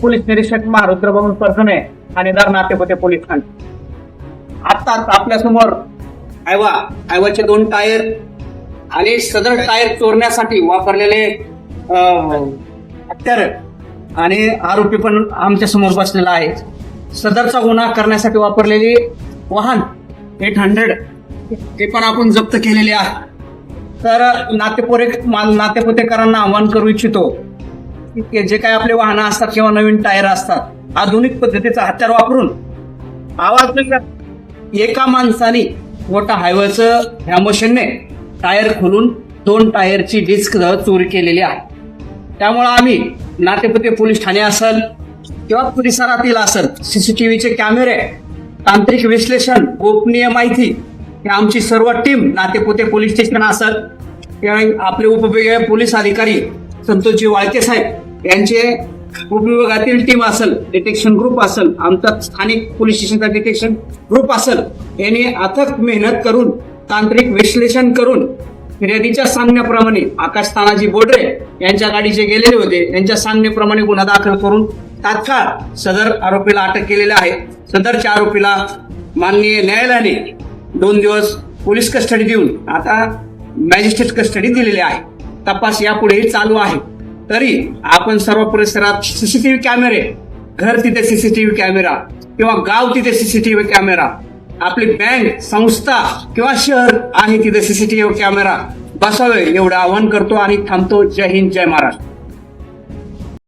Police निरीक्षक महारुद्र बघून परजणे ठाणेदार Natepute police Thane आत्ताच आपल्यासमोर आयवा आयवाचे दोन टायर आणि सदर टायर चोरण्यासाठी वापरलेले हत्यार आणि आरोपी पण आमच्यासमोर बसलेला आहे. सदरचा गुन्हा करण्यासाठी वापरलेली वाहन एट हंड्रेड ते पण आपण जप्त केलेले आहे. तर नातेपुरे नातेपुतेकरांना आवाहन करू इच्छितो की जे काही आपले वाहनं असतात किंवा नवीन टायर असतात आधुनिक पद्धतीचा हत्यार वापरून आवाज एका माणसाने मोठा हायवेचं ह्या मशीनने टायर खोलून दोन टायरची डिस्क चोरी केलेली आहे. त्यामुळं आम्ही नातेपुते पोलीस ठाणे असेल किंवा परिसरातील असेल सीसीटीव्हीचे कॅमेरे तांत्रिक विश्लेषण गोपनीय माहिती ही आमची सर्व टीम नातेपुते पोलीस स्टेशन असेल. किंवा आपले उपविभागीय पोलीस अधिकारी संतोषजी वाळके साहेब यांचे उपविभागातील टीम असेल डिटेक्शन ग्रुप असेल आमचा स्थानिक पोलीस स्टेशनचा डिटेक्शन ग्रुप असेल यांनी अथक मेहनत करून तांत्रिक विश्लेषण करून फिर्यादीच्या सांगण्याप्रमाणे आकाश तानाजी बोडरे यांच्या गाडीचे गेलेले होते यांच्या सांगण्याप्रमाणे गुन्हा दाखल करून तात्काळ सदर आरोपीला अटक केलेली आहे. सदरच्या आरोपीला माननीय न्यायालयाने दोन दिवस पोलीस कस्टडी देऊन आता मॅजिस्ट्रेट कस्टडी दिलेली आहे. तपास यापुढेही चालू आहे. तरी आपण सर्व परिसरात सीसीटीव्ही कॅमेरे घर तिथे सीसीटीव्ही कॅमेरा किंवा गाव तिथे सीसीटीव्ही कॅमेरा आपली बँक संस्था किंवा शहर आहे तिथे सीसीटीव्ही कॅमेरा बसावे एवढं आवाहन करतो आणि थांबतो. जय हिंद जय महाराष्ट्र.